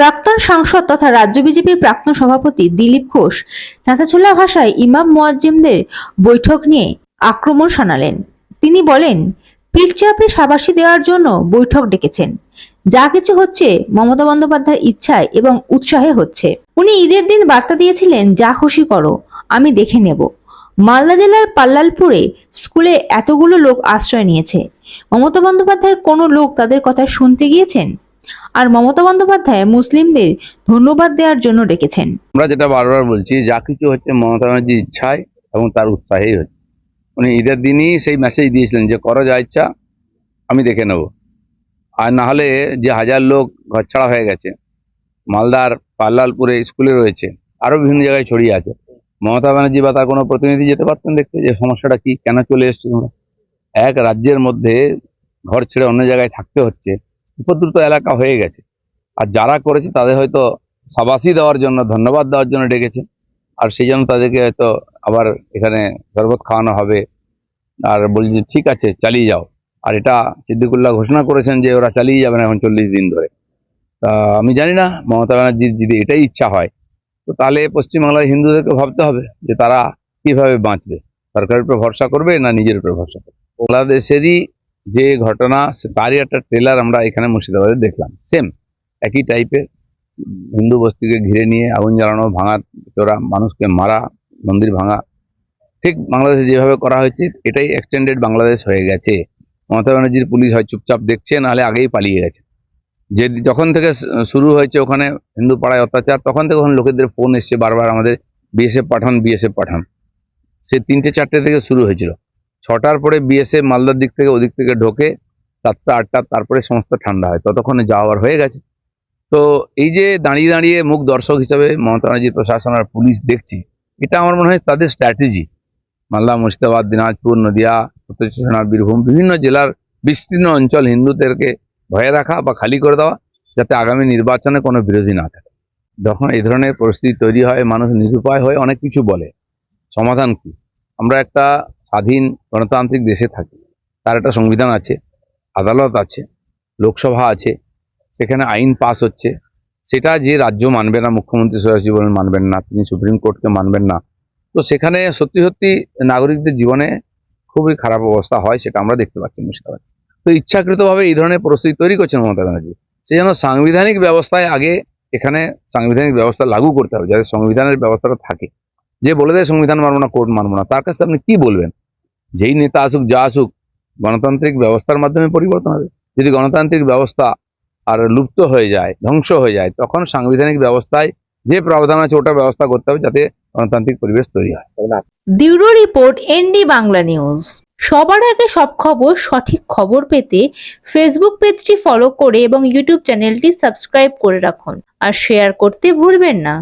প্রাক্তন সাংসদ তথা রাজ্য বিজেপির প্রাক্তন সভাপতি দিলীপ ঘোষ চাঁচাছোলা ভাষায় ইমাম মোয়াজ্জিমদের বৈঠক নিয়ে আক্রমণ শানালেন। তিনি বলেন পীরচাপে সাবাসী দেওয়ার জন্য বৈঠক ডেকেছেন। যা কিছু হচ্ছে মমতা বন্দ্যোপাধ্যায়ের ইচ্ছায় এবং উৎসাহে হচ্ছে। উনি ঈদের দিন বার্তা দিয়েছিলেন, যা খুশি করো, আমি দেখে নেব। মালদা জেলার পাল্লালপুরে স্কুলে এতগুলো লোক আশ্রয় নিয়েছে। মমতা বন্দ্যোপাধ্যায়ের কোনো লোক তাদের কথা শুনতে গিয়েছেন? আর মমতা বন্দ্যোপাধ্যায় মুসলিমদের ধন্যবাদ দেওয়ার জন্য ডেকেছেন। আমরা যেটা বারবার বলছি, যা কিছু হচ্ছে মমতা ব্যানার্জির ইচ্ছায় এবং তার উৎসাহেই হচ্ছে। উনি ঈদের দিনই সেই মেসেজ দিয়েছিলেন যে, করো যা ইচ্ছা, আমি দেখে নেব। আর না হলে যে হাজার লোক ঘরছাড়া হয়ে গেছে, মালদার পাল্লালপুরে স্কুলে রয়েছে, আরও বিভিন্ন জায়গায় ছড়িয়ে আছে। মমতা ব্যানার্জি বা তার কোনো প্রতিনিধি যেতে পারতেন দেখতে যে, সমস্যাটা কি? কেন চলে এসছে এক রাজ্যের মধ্যে ঘর ছেড়ে অন্য জায়গায় থাকতে হচ্ছে উপদ্রুত এলাকা হয়ে গেছে। আর যারা করেছে তাদের হয়তো সাবাসি দেওয়ার জন্য, ধন্যবাদ দেওয়ার জন্য ডেকেছে। আর সেই জন্য তাদেরকে হয়তো আবার এখানে শরবত খাওয়ানো হবে। আর বলছি যে, ঠিক আছে, চালিয়ে যাও। আর এটা সিদ্দিকুল্লাহ ঘোষণা করেছেন যে, ওরা চালিয়ে যাবেন এখন চল্লিশ দিন ধরে। তা আমি জানি না, মমতা ব্যানার্জির যদি এটাই ইচ্ছা হয়, তো তাহলে পশ্চিমবাংলার হিন্দুদেরকে ভাবতে হবে যে তারা কীভাবে বাঁচবে। সরকারের উপর ভরসা করবে না নিজের উপর ভরসা করবে? বাংলাদেশেরই যে ঘটনা তারই একটা ট্রেলার আমরা এখানে মুর্শিদাবাদে দেখলাম। সেম একই টাইপের হিন্দু বস্তিকে ঘিরে নিয়ে আগুন জ্বালানো, ভাঙা, চোরা, মানুষকে মারা, মন্দির ভাঙা। ঠিক বাংলাদেশে যেভাবে করা হয়েছে, এটাই এক্সটেন্ডেড বাংলাদেশ হয়ে গেছে। মমতা ব্যানার্জির পুলিশ হয় চুপচাপ দেখছে, নাহলে আগেই পালিয়ে গেছে। যে যখন থেকে শুরু হয়েছে ওখানে হিন্দু পাড়ায় অত্যাচার, তখন থেকে ওখানে লোকেদের ফোন এসছে বারবার আমাদের বিএসএফ পাঠান বিএসএফ পাঠান। সে তিনটে, চারটে থেকে শুরু হয়েছিল। ছটার পরে বিএসএফ মালদার দিক থেকে ওদিক থেকে ঢোকে, সাতটা, আটটা, তারপরে সমস্ত ঠান্ডা হয়। ততক্ষণে যাওয়ার হয়ে গেছে। তো এই যে দাঁড়িয়ে দাঁড়িয়ে মুখ দর্শক হিসাবে মমতা ব্যানার্জির প্রশাসন আর পুলিশ দেখছি, এটা আমার মনে হয় তাদের স্ট্র্যাটেজি মালদা, মুর্শিদাবাদ, দিনাজপুর, নদিয়া, উত্তর চব্বিশ বীরভূম, বিভিন্ন জেলার বিস্তীর্ণ অঞ্চল হিন্দুদেরকে ভয়ে রাখা বা খালি করে দেওয়া, যাতে আগামী নির্বাচনে কোনো বিরোধী না থাকে। যখন এই ধরনের পরিস্থিতি তৈরি হয়, মানুষ নিরুপায় হয়ে অনেক কিছু বলে। সমাধান কি? আমরা একটা স্বাধীন গণতান্ত্রিক দেশে থাকি। তার একটা সংবিধান আছে, আদালত আছে, লোকসভা আছে, সেখানে আইন পাস হচ্ছে। সেটা যে রাজ্য মানবে না, মুখ্যমন্ত্রী সরাসরি বলেন মানবেন না, তিনি সুপ্রিম কোর্টকে মানবেন না। তো সেখানে সত্যি সত্যি নাগরিকদের জীবনে খুবই খারাপ অবস্থা হয়, সেটা আমরা দেখতে পাচ্ছি মুর্শিদাবাদ তো ইচ্ছাকৃতভাবে এই ধরনের পরিস্থিতি তৈরি করছেন মমতা ব্যানার্জি। সে যেন সাংবিধানিক ব্যবস্থায় আগে এখানে সাংবিধানিক ব্যবস্থা লাগু করতে হবে, যাতে সংবিধানের ব্যবস্থাটা থাকে। যে বলে দেয়, সংবিধান মানবো না, কোর্ট মানবো না তার কাছে আপনি কি বলবেন? যেই নেতা আসুক, যা আসুক, গণতান্ত্রিক ব্যবস্থার মাধ্যমে পরিবর্তন হবে। যদি গণতান্ত্রিক ব্যবস্থা আর লুপ্ত হয়ে যায়, ধ্বংস হয়ে যায়, তখন সাংবিধানিক ব্যবস্থায় যে প্রাবধান আছে, ওটা ব্যবস্থা করতে হবে যাতে গণতান্ত্রিক পরিবেশ তৈরি হয়। Bureau report, ND Bangla news. সবার আগে সব খবর, সঠিক খবর পেতে ফেসবুক পেজটি ফলো করে এবং ইউটিউব চ্যানেলটি সাবস্ক্রাইব করে রাখুন। আর শেয়ার করতে ভুলবেন না।